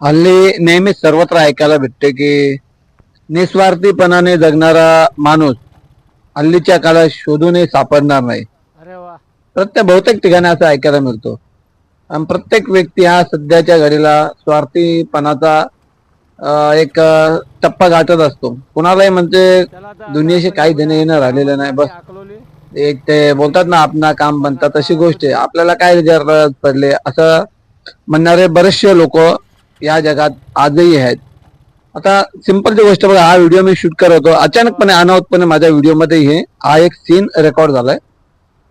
हल्ली नेहमी सर्वत्र ऐकायला भेटते की निस्वार्थीपणाने जगणारा माणूस हल्लीच्या काळात शोधूनही सापडणार नाही. प्रत्येक बहुतेक ठिकाणी असं ऐकायला मिळतो. आणि प्रत्येक व्यक्ती हा सध्याच्या घडीला स्वार्थीपणाचा एक टप्पा गाठत असतो. कुणालाही म्हणजे दुनियेशी काही देणं येणं राहिलेलं नाही. बस एक ते बोलतात ना आपणा काम बनतात तशी गोष्ट आहे. आपल्याला काय गरज पडले असं म्हणणारे बरेचसे लोक या जगात आजही आहेत. आता सिंपलची गोष्ट बघा हा व्हिडिओ मी शूट करत होतो. अचानकपणे अनावतपणे माझ्या व्हिडिओमध्ये हे हा एक सीन रेकॉर्ड झालाय.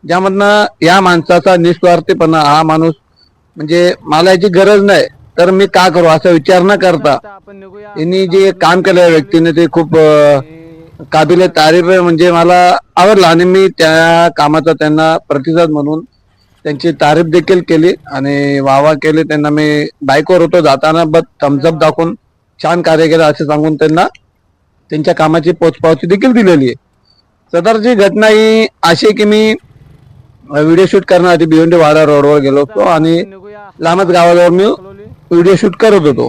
ज्यामधनं या माणसाचा निस्वार्थीपणा हा माणूस म्हणजे मला याची गरज नाही. तर मी का करू? असा विचार न करता. यांनी जे काम केलं व्यक्तीने ते खूप काबिले तारीफ म्हणजे मला आवडलं. आणि मी त्या कामाचा त्यांना प्रतिसाद म्हणून त्यांची तारीफ देखील केली आणि वावा केली. त्यांना मी बाईकवर होतो जाताना बस थम्सअप दाखवून छान कार्य केलं असं सांगून त्यांना. त्यांच्या कामाची पोचपावती देखील दिलेली आहे. सदरची घटना ही अशी आहे की मी व्हिडिओ शूट करण्यासाठी भिवंडी वाडा रोडवर गेलो होतो आणि लांबच गावाजवळ मी व्हिडिओ शूट करत होतो.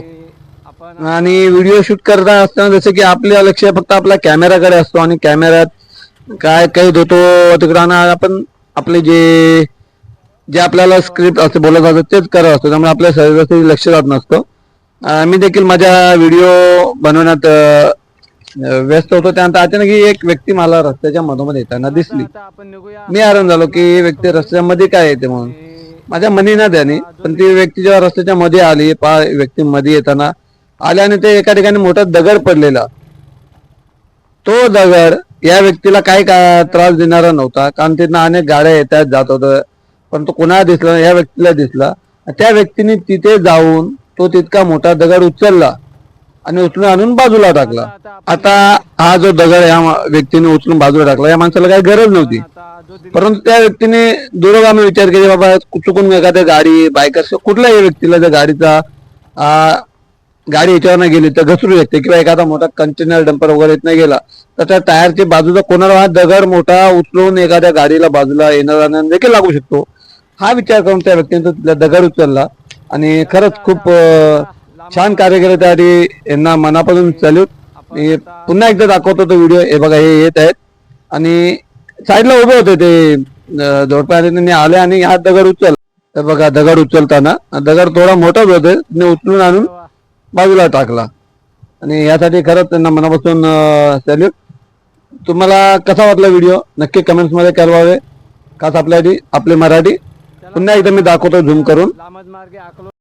आणि व्हिडिओ शूट करत असताना जसं की आपल्या लक्ष फक्त आपल्या कॅमेराकडे असतो आणि कॅमेऱ्यात काय काही होतो तिकडं आपण आपले जे जे आपल्याला स्क्रिप्ट असं बोलत जातं तेच करत असतो. त्यामुळे आपल्या शरीराचं लक्ष जात नसतं. मी देखील माझ्या व्हिडिओ बनवण्यात व्यस्त होतो. त्यानंतर अचानक ही एक व्यक्ती मला रस्त्याच्या मधोमध येताना दिसली. मी आराम झालो की ही व्यक्ती रस्त्यामध्ये काय येते म्हणून. माझ्या मनी ना त्याने पण ती व्यक्ती जेव्हा रस्त्याच्या मध्ये आली पा व्यक्ती मध्ये येताना आल्या आणि ते एका ठिकाणी मोठा दगड पडलेला. तो दगड या व्यक्तीला काही का त्रास देणारा नव्हता. कारण तिथं अनेक गाड्या येतात जात होत. पण तो कोणाला दिसला या व्यक्तीला दिसला. त्या व्यक्तीने तिथे जाऊन तो तितका मोठा दगड उचलला आणि उचलून आणून बाजूला टाकला. आता हा जो दगड या व्यक्तीने उचलून बाजूला टाकला या माणसाला काही गरज नव्हती. परंतु त्या व्यक्तीने दुरोगामी विचार केले बाबा चुकून एखाद्या गाडी बायकर्स कुठल्याही व्यक्तीला जर गाडीचा गाडी याच्यावर नाही गेली तर घसरू शकते किंवा एखादा मोठा कंटेनर डंपर वगैरे इथनं गेला तर त्या टायरच्या बाजूचा कोणाला हा दगड मोठा उचलून एखाद्या गाडीला बाजूला येणार देखील लागू शकतो. हा विचार करून त्या व्यक्तीने तो तिथला दगड उचलला आणि खरंच खूप छान कार्य केलं त्यासाठी यांना मनापासून सॅल्यूट मी पुन्हा एकदा दाखवतो तो व्हिडिओ. हे बघा हे येत आहेत. आणि साईडला उभे होते ते जोडप्याने त्यांनी आले आणि हा दगड उचल तर बघा दगड उचलताना दगड थोडा मोठाच होते त्यांनी उचलून आणून बाजूला टाकला. आणि यासाठी खरंच त्यांना मनापासून सॅल्यूट. तुम्हाला कसा वाटला व्हिडिओ? नक्की कमेंट्समध्ये कळवावे. खास आपल्यासाठी आपले मराठी. पुन्हा एकदा मी दाखवतो झूम करून. लामत मार्गे अकलोली